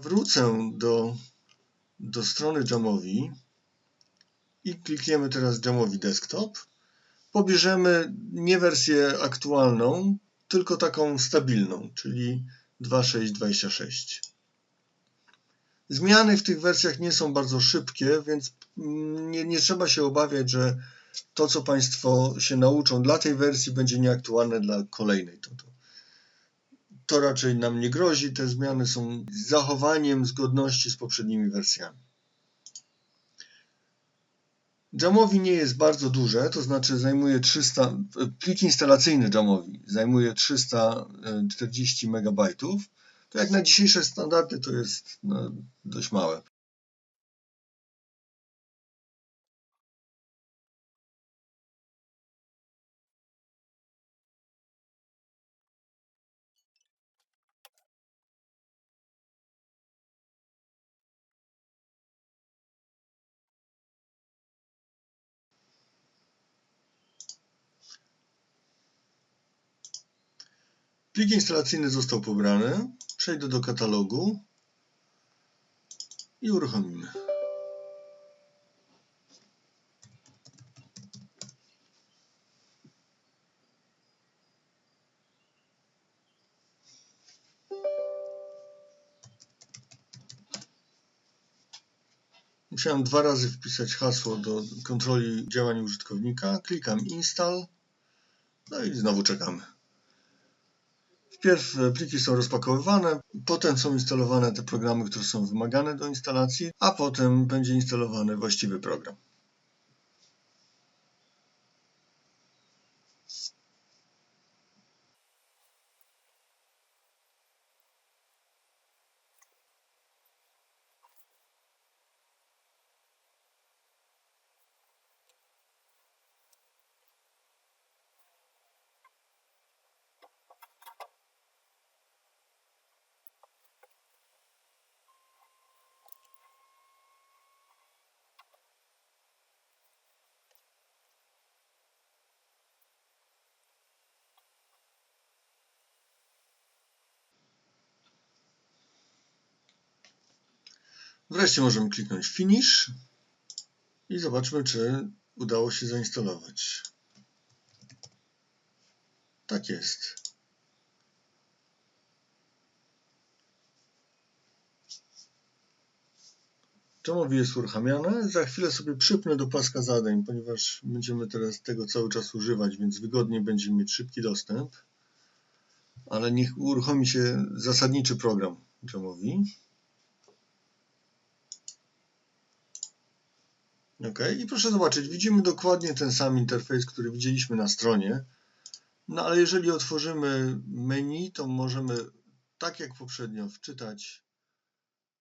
Wrócę do, do strony Jamowi i klikniemy teraz Jamowi Desktop. Pobierzemy nie wersję aktualną, tylko taką stabilną, czyli 2.6.26. Zmiany w tych wersjach nie są bardzo szybkie, więc nie, nie trzeba się obawiać, że to, co Państwo się nauczą dla tej wersji, będzie nieaktualne dla kolejnej. To, to, to raczej nam nie grozi. Te zmiany są zachowaniem zgodności z poprzednimi wersjami. Jamowi nie jest bardzo duże, to znaczy zajmuje 300, plik instalacyjny Jamowi zajmuje 340 MB. To jak na dzisiejsze standardy to jest no, dość małe. Plik instalacyjny został pobrany. Przejdę do katalogu i uruchomimy. Musiałem dwa razy wpisać hasło do kontroli działań użytkownika. Klikam Install. No i znowu czekamy. Wpierw pliki są rozpakowywane, potem są instalowane te programy, które są wymagane do instalacji, a potem będzie instalowany właściwy program. Wreszcie możemy kliknąć Finish i zobaczmy, czy udało się zainstalować. Tak jest. Jamowi jest uruchamiane. Za chwilę sobie przypnę do paska zadań, ponieważ będziemy teraz tego cały czas używać, więc wygodnie będzie mieć szybki dostęp. Ale niech uruchomi się zasadniczy program Jamowi. OK, i proszę zobaczyć, widzimy dokładnie ten sam interfejs, który widzieliśmy na stronie. No ale jeżeli otworzymy menu, to możemy, tak jak poprzednio, wczytać